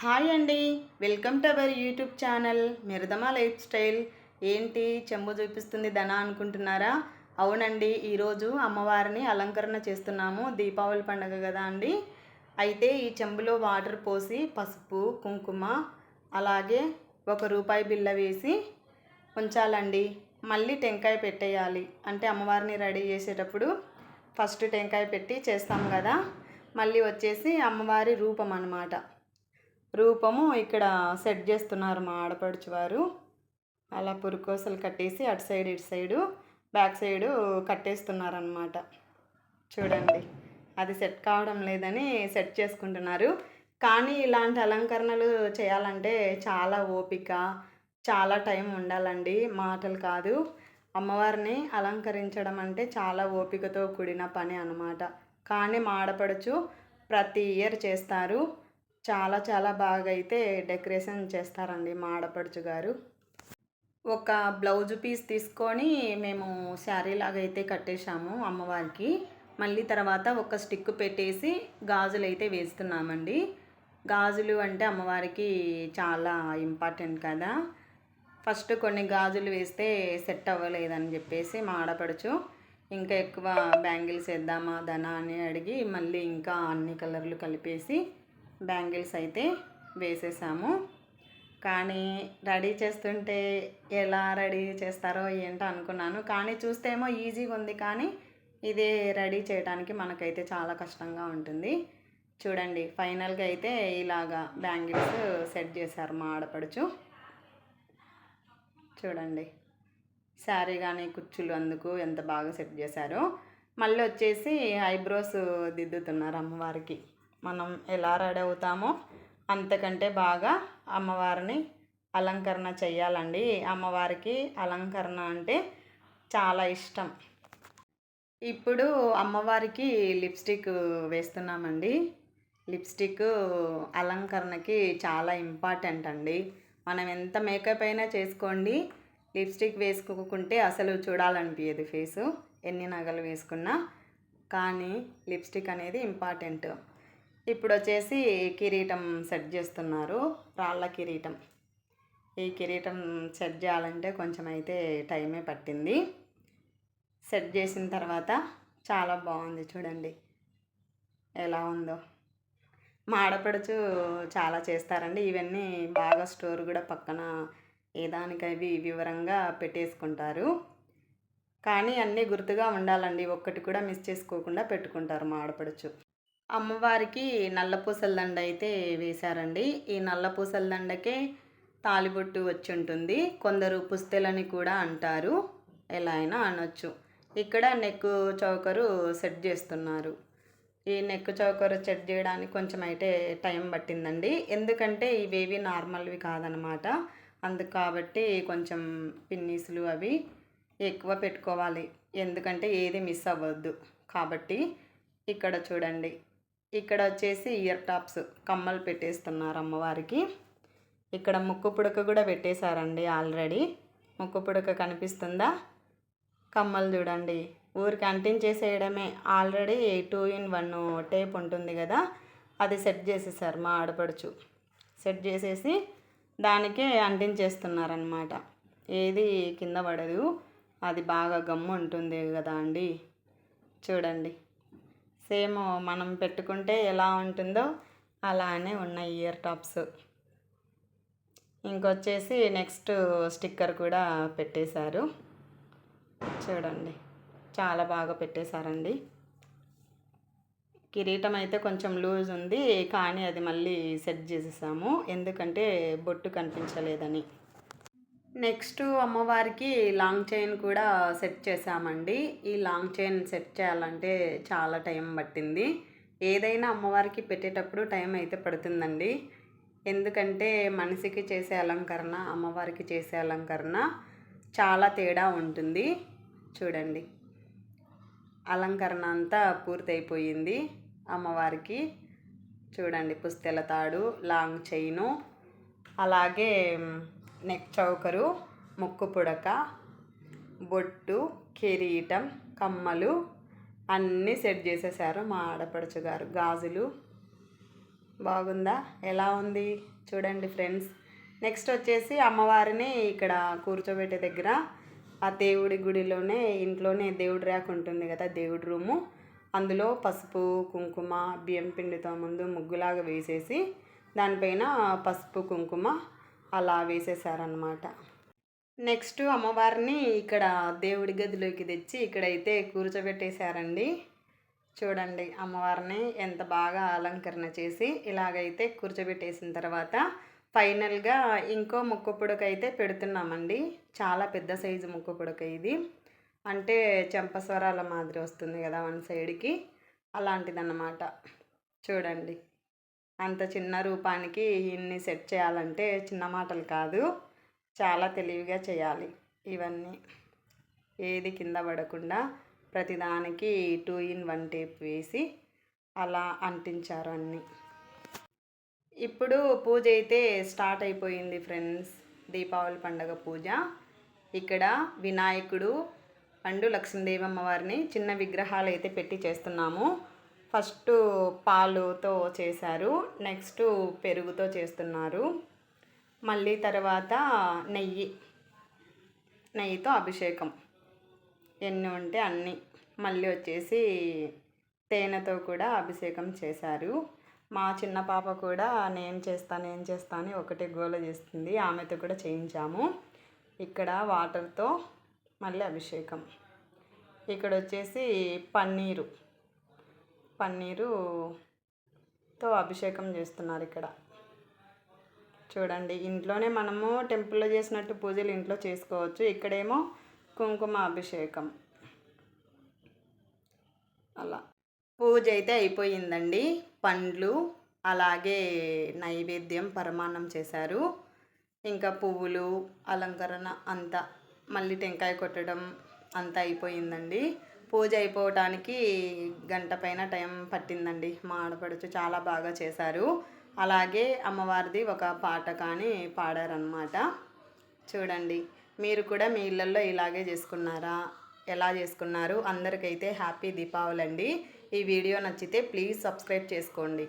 Hi అండి. Welcome to our YouTube channel మిరదమా life style. ఏంటి? చెంబు చూపిస్తుంది ధన అనుకుంటున్నారా? అవునండి ఈరోజు అమ్మవారిని అలంకరణ చేస్తున్నాము. దీపావళి పండుగ కదా అండి. అయితే ఈ చెంబులో వాటర్ పోసి పసుపు కుంకుమ అలాగే ఒక రూపాయి బిల్ల వేసి ఉంచాలండి. మళ్ళీ టెంకాయ పెట్టేయాలి. అంటే అమ్మవారిని రెడీ చేసేటప్పుడు ఫస్ట్ టెంకాయ పెట్టి చేస్తాం కదా. మళ్ళీ వచ్చేసి అమ్మవారి రూపం అన్నమాట. రూపము ఇక్కడ సెట్ చేస్తున్నారు మా ఆడపడుచు వారు. అలా పురుకోసలు కట్టేసి అటు సైడ్ ఇటు సైడు బ్యాక్ సైడు కట్టేస్తున్నారనమాట చూడండి అది సెట్ కావడం లేదని సెట్ చేసుకుంటున్నారు. కానీ ఇలాంటి అలంకరణలు చేయాలంటే చాలా ఓపిక చాలా టైం ఉండాలండి. మాటలు కాదు. అమ్మవారిని అలంకరించడం అంటే చాలా ఓపికతో కూడిన పని అనమాట కానీ మా ఆడపడుచు ప్రతి ఇయర్ చేస్తారు. చాలా చాలా బాగా అయితే డెకరేషన్ చేస్తారండి మా ఆడపడుచు గారు. ఒక బ్లౌజ్ పీస్ తీసుకొని మేము శారీ లాగా అయితే కట్టేశాము అమ్మవారికి. మళ్ళీ తర్వాత ఒక స్టిక్ పెట్టేసి గాజులు అయితే వేస్తున్నామండి. గాజులు అంటే అమ్మవారికి చాలా ఇంపార్టెంట్ కదా. ఫస్ట్ కొన్ని గాజులు వేస్తే సెట్ అవ్వలేదని చెప్పేసి మా ఆడపడుచు ఇంకా ఎక్కువ బ్యాంగిల్స్ వేద్దామా దనా అని అడిగి మళ్ళీ ఇంకా అన్ని కలర్లు కలిపేసి బ్యాంగిల్స్ అయితే వేసేసాము. కానీ రెడీ చేస్తుంటే ఎలా రెడీ చేస్తారో ఏంటో అనుకున్నాను. కానీ చూస్తే ఏమో ఈజీగా ఉంది. కానీ ఇదే రెడీ చేయడానికి మనకైతే చాలా కష్టంగా ఉంటుంది. చూడండి ఫైనల్గా అయితే ఇలాగా బ్యాంగిల్స్ సెట్ చేశారు మా ఆడపడుచు. చూడండి శారీ కానీ కుచ్చులు అందుకు ఎంత బాగా సెట్ చేశారో. మళ్ళీ వచ్చేసి ఐబ్రోస్ దిద్దుతున్నారు అమ్మవారికి. మనం ఎలా రెడీ అవుతామో అంతకంటే బాగా అమ్మవారిని అలంకరణ చేయాలండి అమ్మవారికి అలంకరణ అంటే చాలా ఇష్టం. ఇప్పుడు అమ్మవారికి లిప్స్టిక్ వేస్తున్నామండి. లిప్స్టిక్ అలంకరణకి చాలా ఇంపార్టెంట్ అండి. మనం ఎంత మేకప్ అయినా చేసుకోండి. లిప్స్టిక్ వేసుకోకుంటే అసలు చూడాలనిపించదు ఫేసు. ఎన్ని నగలు వేసుకున్నా కానీ లిప్స్టిక్ అనేది ఇంపార్టెంట్. ఇప్పుడు వచ్చేసి కిరీటం సెట్ చేస్తున్నారు రాళ్ళ కిరీటం. ఈ కిరీటం సెట్ చేయాలంటే కొంచెం అయితే టైమే పట్టింది. సెట్ చేసిన తర్వాత చాలా బాగుంది చూడండి. ఎలా ఉందో. మా ఆడపడుచు చాలా చేస్తారండి. ఇవన్నీ బాగా స్టోర్ కూడా పక్కన ఏదానికవి వివరంగా పెట్టేసుకుంటారు. కానీ అన్నీ గుర్తుగా ఉండాలండి. ఒక్కటి కూడా మిస్ చేసుకోకుండా పెట్టుకుంటారు మా ఆడపడుచు అమ్మవారికి నల్లపూసల దండ అయితే వేశారండి. ఈ నల్లపూసల దండకే తాలిబొట్టు వచ్చి ఉంటుంది కొందరు పుస్తెలని కూడా అంటారు. ఎలా అయినా అనొచ్చు. ఇక్కడ నెక్ చౌకరు సెట్ చేస్తున్నారు. ఈ నెక్ చౌకరు సెట్ చేయడానికి కొంచెం అయితే టైం పట్టిందండి. ఎందుకంటే ఇవేవి నార్మల్వి కాదనమాట. అందుకు కాబట్టి కొంచెం పిన్నీసులు అవి ఎక్కువ పెట్టుకోవాలి. ఎందుకంటే ఏది మిస్ అవ్వద్దు. కాబట్టి ఇక్కడ చూడండి. ఇక్కడ వచ్చేసి ఇయర్ టాప్స్ కమ్మలు పెట్టేస్తున్నారు అమ్మవారికి. ఇక్కడ ముక్కు పుడక కూడా పెట్టేశారండి ఆల్రెడీ. ముక్కు పుడక కనిపిస్తుందా? కమ్మలు చూడండి. ఊరికి అంటించేసేయడమే. Already two in one tape ఉంటుంది కదా అది సెట్ చేసేసారు మా ఆడపడుచు. సెట్ చేసేసి దానికే అంటించేస్తున్నారనమాట ఏది కింద పడదు. అది బాగా గమ్ము ఉంటుంది కదా అండి. చూడండి. సేమ్ మనం పెట్టుకుంటే ఎలా ఉంటుందో అలానే ఉన్నాయి ఇయర్ టాప్స్. ఇంకొచ్చేసి నెక్స్ట్ స్టిక్కర్ కూడా పెట్టేశారు. చూడండి చాలా బాగా పెట్టేశారండి. కిరీటం అయితే కొంచెం లూజ్ ఉంది కానీ అది మళ్ళీ సెట్ చేసేసాము. ఎందుకంటే బొట్టు కనిపించలేదని. నెక్స్ట్ అమ్మవారికి లాంగ్ చైన్ కూడా సెట్ చేసామండి ఈ లాంగ్ చైన్ సెట్ చేయాలంటే చాలా టైం పట్టింది. ఏదైనా అమ్మవారికి పెట్టేటప్పుడు టైం అయితే పడుతుందండి. ఎందుకంటే మనిషికి చేసే అలంకరణ అమ్మవారికి చేసే అలంకరణ చాలా తేడా ఉంటుంది. చూడండి. అలంకరణ అంతా పూర్తయిపోయింది అమ్మవారికి. చూడండి పుస్తెల తాడు లాంగ్ చైను అలాగే నెక్ చౌకరు ముక్కు పుడక బొట్టు కిరీటం కమ్మలు అన్నీ సెట్ చేసేసారు మా ఆడపడుచు గారు. గాజులు. బాగుందా? ఎలా ఉంది? చూడండి ఫ్రెండ్స్. నెక్స్ట్ వచ్చేసి అమ్మవారిని ఇక్కడ కూర్చోబెట్టే దగ్గర ఆ దేవుడి గుడిలోనే ఇంట్లోనే దేవుడి ర్యాక్ ఉంటుంది కదా దేవుడి రూము. అందులో పసుపు కుంకుమ బియ్యం పిండితో ముందు ముగ్గులాగా వేసేసి దానిపైన పసుపు కుంకుమ అలా వేసేసారనమాట నెక్స్ట్ అమ్మవారిని ఇక్కడ దేవుడి గదిలోకి తెచ్చి ఇక్కడైతే కూర్చోబెట్టేశారండి. చూడండి అమ్మవారిని ఎంత బాగా అలంకరణ చేసి ఇలాగైతే కూర్చోబెట్టేసిన తర్వాత ఫైనల్గా ఇంకో ముక్క అయితే పెడుతున్నామండి. చాలా పెద్ద సైజు ముక్కపుడక ఇది. అంటే చెంపస్వరాల మాదిరి వస్తుంది కదా వన్ సైడ్కి. అలాంటిదన్నమాట. చూడండి. అంత చిన్న రూపానికి ఇన్ని సెట్ చేయాలంటే చిన్న మాటలు కాదు. చాలా తెలివిగా చేయాలి ఇవన్నీ. ఏది కింద పడకుండా ప్రతిదానికి టూ ఇన్ వన్ టేప్ వేసి అలా అంటించారు అన్నీ. ఇప్పుడు పూజ అయితే స్టార్ట్ అయిపోయింది ఫ్రెండ్స్. దీపావళి పండగ పూజ. ఇక్కడ వినాయకుడు పండు లక్ష్మీదేవి అమ్మవారిని చిన్న విగ్రహాలు అయితే పెట్టి చేస్తున్నాము. ఫస్ట్ పాలుతో చేశారు నెక్స్ట్ పెరుగుతో చేస్తున్నారు. మళ్ళీ తర్వాత నెయ్యి నెయ్యితో అభిషేకం. ఎన్ని ఉంటే అన్ని. మళ్ళీ వచ్చేసి తేనెతో కూడా అభిషేకం చేశారు. మా చిన్న పాప కూడా నేను చేస్తాను నేను చేస్తాను ఒకటి ఒకటే గోల చేస్తుంది. ఆమెతో కూడా చేయించాము. ఇక్కడ వాటర్తో మళ్ళీ అభిషేకం. ఇక్కడ వచ్చేసి పన్నీరు. పన్నీరుతో అభిషేకం చేస్తున్నారు ఇక్కడ. చూడండి ఇంట్లోనే మనము టెంపుల్లో చేసినట్టు పూజలు ఇంట్లో చేసుకోవచ్చు. ఇక్కడేమో కుంకుమ అభిషేకం. అలా. పూజ అయితే అయిపోయిందండి. పండ్లు అలాగే నైవేద్యం పరమాన్నం చేశారు. ఇంకా పువ్వులు అలంకరణ అంతా మళ్ళీ టెంకాయ కొట్టడం అంతా అయిపోయిందండి. పూజ అయిపోవటానికి గంట పైన టైం పట్టిందండి. మా ఆడపడుచు చాలా బాగా చేశారు. అలాగే అమ్మవారిది ఒక పాట కానీ పాడారనమాట చూడండి మీరు కూడా మీ ఇళ్ళల్లో ఇలాగే చేసుకున్నారా? ఎలా చేసుకున్నారు? అందరికైతే హ్యాపీ దీపావళి అండి. ఈ వీడియో నచ్చితే ప్లీజ్ సబ్స్క్రైబ్ చేసుకోండి.